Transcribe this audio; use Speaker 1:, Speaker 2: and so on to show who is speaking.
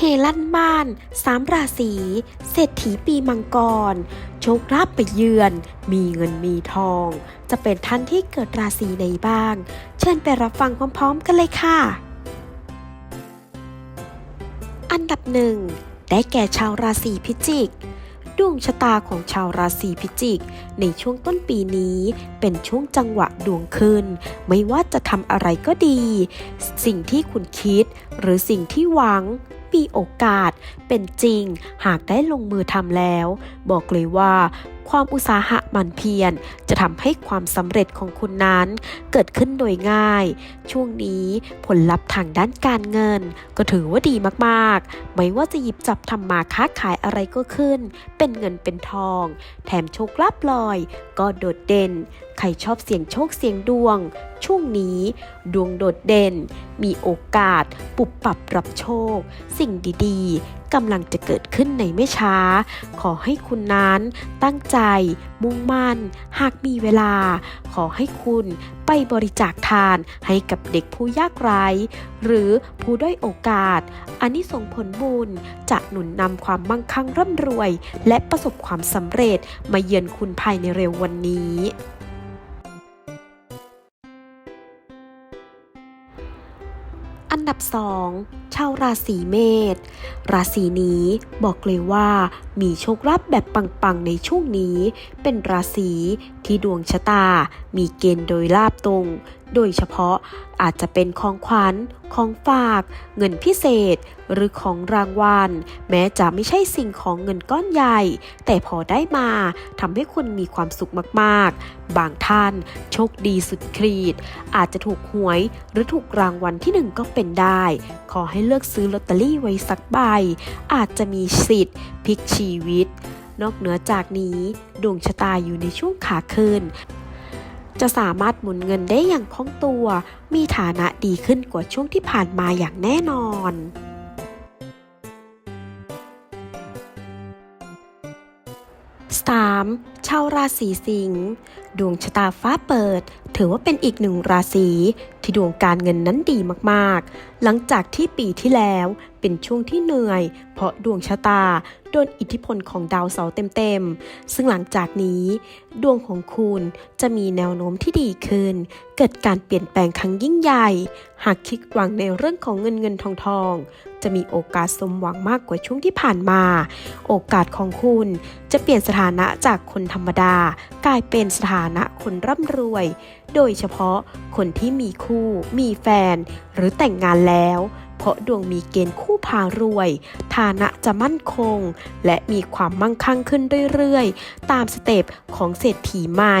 Speaker 1: เฮลั่นบ้านสามราศีเศรษฐีปีมังกร โชคลาภไปเยือน มีเงินมีทอง จะเป็นท่านที่เกิดราศีใดบ้าง เชิญไปรับฟังพร้อม ๆ กันเลยค่ะ อันดับหนึ่งได้แก่ชาวราศีพิจิกดวงชะตาของชาวราศีพิจิก ในช่วงต้นปีนี้เป็นช่วงจังหวะดวงขึ้น ไม่ว่าจะทำอะไรก็ดี สิ่งที่คุณคิดหรือสิ่งที่หวัง มีโอกาสเป็นจริง หากได้ลงมือทำแล้ว บอกเลยว่า ความอุตสาหะหมันเพียร จะทำให้ความสำเร็จของคุณนั้นเกิดขึ้นโดยง่าย ช่วงนี้ผลลัพธ์ทางด้านการเงิน ก็ถือว่าดีมากๆ ไม่ว่าจะหยิบจับทำมาค้าขายอะไรก็ขึ้น เป็นเงินเป็นทอง แถมโชคลาภลอย ก็โดดเด่น ใครชอบเสี่ยงโชคเสี่ยงดวง ช่วงนี้ดวงโดดเด่น มีโอกาสปุบปรับรับโชค สิ่งดีๆกำลังจะเกิดขึ้นในไม่ช้า ขอให้คุณนั้นตั้งใจมุ่งมั่น หากมีเวลา ขอให้คุณไปบริจาคทานให้กับเด็กผู้ยากไร้ หรือผู้ด้อยโอกาส อันนี้ส่งผลบุญจะหนุนนำความมั่งคั่งร่ำรวย และประสบความสำเร็จมาเยือนคุณภายในเร็ววันนี้อันดับ 2 ชาวราศีเมษ ราศีนี้บอกเลยว่า มีโชคลาภแบบปังๆในช่วงนี้ เป็นราศีที่ดวงชะตา มีเกณฑ์โดยลาบตรง โดยเฉพาะอาจจะเป็นของขวัญ ของฝาก เงินพิเศษ หรือของรางวัล แม้จะไม่ใช่สิ่งของเงินก้อนใหญ่ แต่พอได้มาทำให้คุณมีความสุขมากๆ บางท่านโชคดีสุดขีด อาจจะถูกหวยหรือถูกรางวัลที่หนึ่งก็เป็นได้ ขอให้เลือกซื้อลอตเตอรี่ไว้สักใบ อาจจะมีสิทธิ์พลิกชีวิต นอกเหนือจากนี้ดวงชะตาอยู่ในช่วงขาขึ้น จะสามารถหมุนเงินได้อย่างคล่องตัว มีฐานะดีขึ้นกว่าช่วงที่ผ่านมาอย่างแน่นอน 3. ชาวราศีสิงห์ดวงชะตาฟ้าเปิด ถือว่าเป็นอีกหนึ่งราศีที่ดวงการเงินนั้นดีมากๆ หลังจากที่ปีที่แล้วเป็นช่วงที่เหนื่อย เพราะดวงชะตาโดนอิทธิพลของดาวเสาร์เต็มๆ ซึ่งหลังจากนี้ ดวงของคุณจะมีแนวโน้มที่ดีขึ้น เกิดการเปลี่ยนแปลงครั้งยิ่งใหญ่ หากคิดหวังในเรื่องของเงินเงินทองทอง จะมีโอกาสสมหวังมากกว่าช่วงที่ผ่านมา โอกาสของคุณจะเปลี่ยนสถานะจากคนธรรมดากลายเป็นสถานะคนร่ำรวย โดยเฉพาะคนที่มีคู่ มีแฟน หรือแต่งงานแล้ว เพราะดวงมีเกณฑ์คู่พารวย ฐานะจะมั่นคง และมีความมั่งคั่งขึ้นเรื่อยๆ ตามสเต็ปของเศรษฐีใหม่